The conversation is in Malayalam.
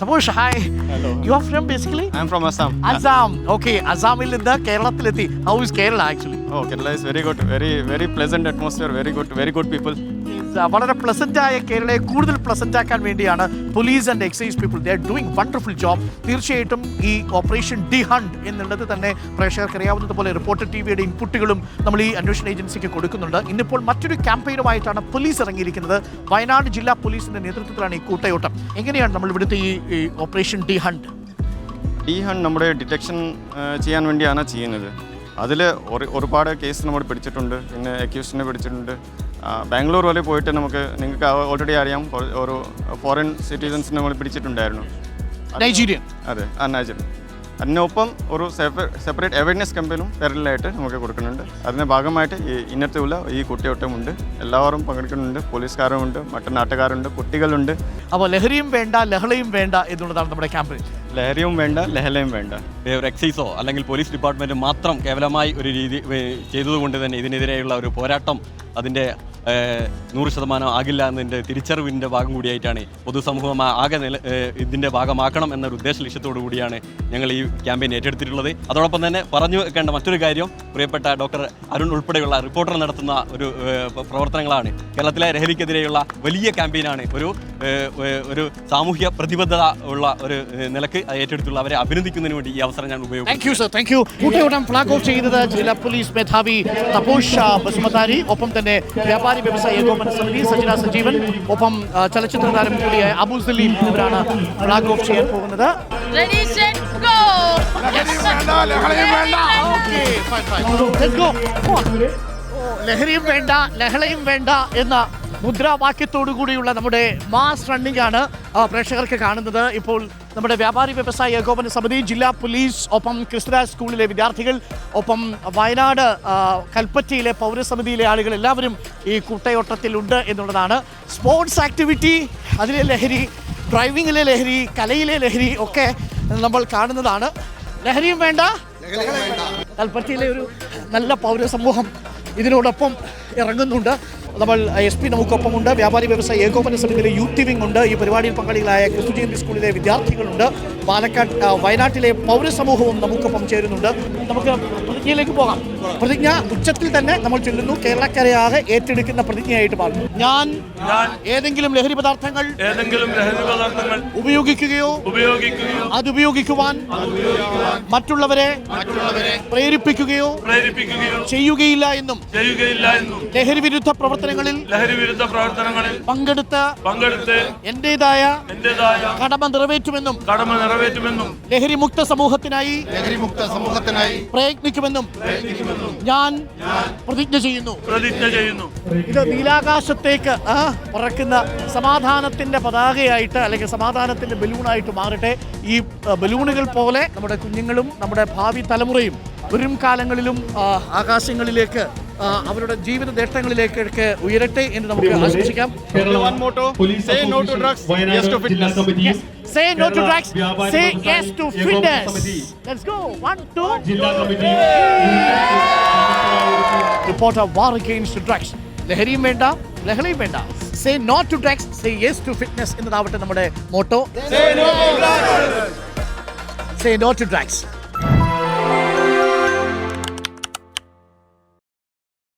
Taposh hi. You are from basically I'm from Assam. Assam okay അസാമിൽ നിന്ന് കേരളത്തിലെത്തി how is Kerala actually Oh, Kerala is very good, very very pleasant atmosphere, very good, very good people. വളരെ പ്ലസന്റായ കേരളയെ കൂടുതൽ പ്ലസന്റ് ആക്കാൻ വേണ്ടിയാണ് police and excise people they are doing wonderful job തീർച്ചയായിട്ടും ഈ ഓപ്പറേഷൻ ഡി ഹണ്ട് എന്നുള്ളത് തന്നെ പ്രേക്ഷകർക്ക് അറിയാവുന്നതുപോലെ റിപ്പോർട്ടർ ടി വിയുടെ ഇൻപുട്ടുകളും നമ്മൾ ഈ അന്വേഷണ ഏജൻസിക്ക് കൊടുക്കുന്നുണ്ട്. ഇന്നിപ്പോൾ മറ്റൊരു ക്യാമ്പയിനുമായിട്ടാണ് പോലീസ് ഇറങ്ങിയിരിക്കുന്നത്. വയനാട് ജില്ലാ പോലീസിന്റെ നേതൃത്വത്തിലാണ് ഈ കൂട്ടയോട്ടം. എങ്ങനെയാണ് നമ്മൾ ഇവിടുത്തെ ഈ operation D hunt D hunt നമ്മുടെ ഡിറ്റക്ഷൻ ചെയ്യാൻ വേണ്ടിയാണ് ചെയ്യുന്നത്. അതിൽ ഒരുപാട് കേസ് നമ്മൾ പിടിച്ചിട്ടുണ്ട്. പിന്നെ അക്യൂസിനെ പിടിച്ചിട്ടുണ്ട്. ബാംഗ്ലൂർ വരെ പോയിട്ട് നമുക്ക് നിങ്ങൾക്ക് ഓൾറെഡി അറിയാം. ഒരു ഫോറിൻ സിറ്റിസൺസിനെ നമ്മൾ പിടിച്ചിട്ടുണ്ടായിരുന്നു. നൈജീരിയൻ അതെ ആ നൈജീരിയൻ അതിനൊപ്പം ഒരു സെപ്പറേറ്റ് അവയർനെസ് ക്യാമ്പയിനും പെരലായിട്ട് നമുക്ക് കൊടുക്കുന്നുണ്ട്. അതിന്റെ ഭാഗമായിട്ട് ഈ ഇന്നത്തുള്ള ഈ കുട്ടിയോട്ടമുണ്ട്. എല്ലാവരും പങ്കെടുക്കുന്നുണ്ട്. പോലീസുകാരുമുണ്ട് മറ്റു നാട്ടുകാരുണ്ട് കുട്ടികളുണ്ട്. അപ്പോൾ ലഹരിയും വേണ്ട ലഹളയും വേണ്ട എന്നുള്ളതാണ് നമ്മുടെ ക്യാമ്പയിൻ ലഹരിയും വേണ്ട ലഹലയും വേണ്ട. എക്സൈസോ അല്ലെങ്കിൽ പോലീസ് ഡിപ്പാർട്ട്മെന്റ് മാത്രം കേവലമായി ഒരു രീതി ചെയ്തതുകൊണ്ട് തന്നെ ഇതിനെതിരെയുള്ള ഒരു പോരാട്ടം അതിന്റെ നൂറ് ശതമാനം ആകില്ല എന്നതിന്റെ തിരിച്ചറിവിന്റെ ഭാഗം കൂടിയായിട്ടാണ് പൊതുസമൂഹം ആകെ നില ഇതിന്റെ ഭാഗമാക്കണം എന്നൊരു ഉദ്ദേശ ലക്ഷ്യത്തോടു കൂടിയാണ് ഞങ്ങൾ ഈ ക്യാമ്പയിൻ ഏറ്റെടുത്തിട്ടുള്ളത്. അതോടൊപ്പം തന്നെ പറഞ്ഞു വെക്കേണ്ട മറ്റൊരു കാര്യം പ്രിയപ്പെട്ട ഡോക്ടർ അരുൺ ഉൾപ്പെടെയുള്ള റിപ്പോർട്ടർ നടത്തുന്ന ഒരു പ്രവർത്തനങ്ങളാണ്. കേരളത്തിലെ ലഹരിക്കെതിരെയുള്ള വലിയ ക്യാമ്പയിനാണ് ഒരു ഒരു സാമൂഹ്യ പ്രതിബദ്ധത ഉള്ള ഒരു നിലയ്ക്ക് ഏറ്റെടുത്തുള്ള അവരെ അഭിനന്ദിക്കുന്നതിന് വേണ്ടി ഈ അവസരം ഞാൻ ഉപയോഗിക്കും ഫ്ലാഗ് ഓഫ് ചെയ്തത് ജില്ലാ പോലീസ് മേധാവി തപോഷ് ബസുമതാരി. ഒപ്പം തന്നെ വ്യാപാരി വ്യവസായ ഏകോപന സമിതി സജിന സജീവൻ ഒപ്പം ചലച്ചിത്ര താരം കൂടിയായ അബു സലീം എന്നിവരാണ് ഫ്ലാഗ് ഓഫ് ചെയ്യാൻ പോകുന്നത്. ലഹരിയും വേണ്ട ലഹളയും വേണ്ട എന്ന മുദ്രാവാക്യത്തോടു കൂടിയുള്ള നമ്മുടെ മാസ് റണ്ണിംഗ് ആണ് പ്രേക്ഷകർക്ക് കാണുന്നത്. ഇപ്പോൾ നമ്മുടെ വ്യാപാരി വ്യവസായ ഏകോപന സമിതി ജില്ലാ പോലീസ് ഒപ്പം ക്രിസ്തുരാജ് സ്കൂളിലെ വിദ്യാർത്ഥികൾ ഒപ്പം വയനാട് കൽപ്പറ്റയിലെ പൗരസമിതിയിലെ ആളുകൾ എല്ലാവരും ഈ കൂട്ടയോട്ടത്തിലുണ്ട് എന്നുള്ളതാണ്. സ്പോർട്സ് ആക്ടിവിറ്റി അതിലെ ലഹരി ഡ്രൈവിങ്ങിലെ ലഹരി കലയിലെ ലഹരി ഒക്കെ നമ്മൾ കാണുന്നതാണ്. ലഹരിയും വേണ്ട. കൽപ്പറ്റയിലെ ഒരു നല്ല പൗരസമൂഹം ഇതിനോടൊപ്പം ഇറങ്ങുന്നുണ്ട്. നമ്മൾ എസ് പി നമുക്കൊപ്പമുണ്ട്. വ്യാപാരി വ്യവസായ ഏകോപന സമിതിയിലെ യൂത്ത് വിംഗ് ഉണ്ട്. ഈ പരിപാടിയിൽ പങ്കാളികളായ ക്രിസ്തുജയന്തി സ്കൂളിലെ വിദ്യാർത്ഥികളുണ്ട്. പാലക്കാട് വയനാട്ടിലെ പൗരസമൂഹവും നമുക്കൊപ്പം ചേരുന്നുണ്ട്. നമുക്ക് പ്രതിജ്ഞയിലേക്ക് പോകാം. പ്രതിജ്ഞ ഉച്ചത്തിൽ തന്നെ നമ്മൾ ചൊല്ലുന്നു. കേരളക്കരയാകെ ഏറ്റെടുക്കുന്ന പ്രതിജ്ഞയായിട്ട് മാറുന്നു. ഞാൻ ഏതെങ്കിലും ലഹരി പദാർത്ഥങ്ങൾ ഏതെങ്കിലും ലഹരി പദാർത്ഥങ്ങൾ ഉപയോഗിക്കുകയോ ഉപയോഗിക്കുകയോ അതുപയോഗിക്കുവാൻ മറ്റുള്ളവരെ പ്രേരിപ്പിക്കുകയോ പ്രേരിപ്പിക്കുകയോ ചെയ്യുകയില്ല എന്നും ചെയ്യുകയില്ല എന്നും ലഹരി വിരുദ്ധ പ്രവർത്തനങ്ങളിൽ ലഹരി വിരുദ്ധ പ്രവർത്തനങ്ങളിൽ പങ്കെടുത്ത് പങ്കെടുത്ത് എന്റേതായ എന്റേതായ കടമ നിറവേറ്റുമെന്നും കടമ നിറവേറ്റുമെന്നും ലഹരി മുക്ത സമൂഹത്തിനായി ലഹരി മുക്ത സമൂഹത്തിനായി പ്രയത്നിക്കുമെന്നും ഞാൻ പ്രതിജ്ഞ ചെയ്യുന്നു. പ്രതിജ്ഞ ചെയ്യുന്നു. ഇത് നീലാകാശത്തേക്ക് പറക്കുന്ന സമാധാനത്തിന്റെ പതാകയായിട്ട് അല്ലെങ്കിൽ സമാധാനത്തിന്റെ ബലൂണായിട്ട് മാറട്ടെ. ഈ ബലൂണുകൾ പോലെ നമ്മുടെ കുഞ്ഞുങ്ങളും നമ്മുടെ ഭാവി തലമുറയും വരും കാലങ്ങളിലും ആകാശങ്ങളിലേക്ക് അവരുടെ ജീവിത നേട്ടങ്ങളിലേക്ക് ഉയരട്ടെ എന്ന് നമുക്ക് ആശംസിക്കാം One motto, say no to drugs, yes to fitness. Yes. Say no to drugs. Say yes to fitness. Let's go. One, two. Reporter war against drugs. ലഹരിയും വേണ്ട ലഹളയും വേണ്ട say not to drugs say yes to fitness എന്നതാവട്ടെ നമ്മുടെ motto say no to drugs